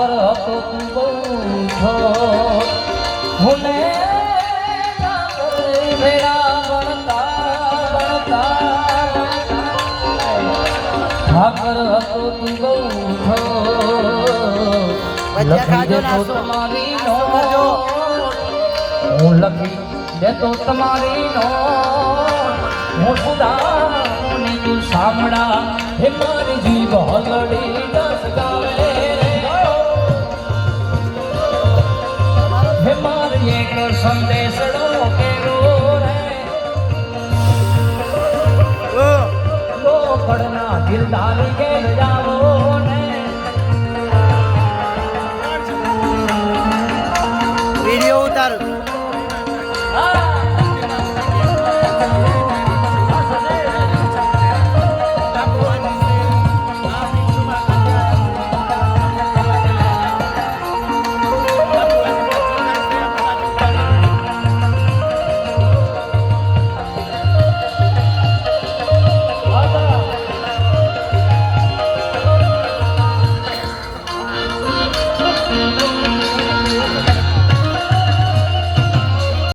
ઠાકર હતો તું બહુ છો હું ને ઠાકર ભેળા બનતા બનતા ઠાકર હતો તું બહુ લખી દેતો તમારી નો હું લખી દેતો તમારી નો હું સુદાની સાંભળા હે મારી જીવ હલડી એક સંદેશડો કેરો રે. લો પડના દિલદાર કે જાવો.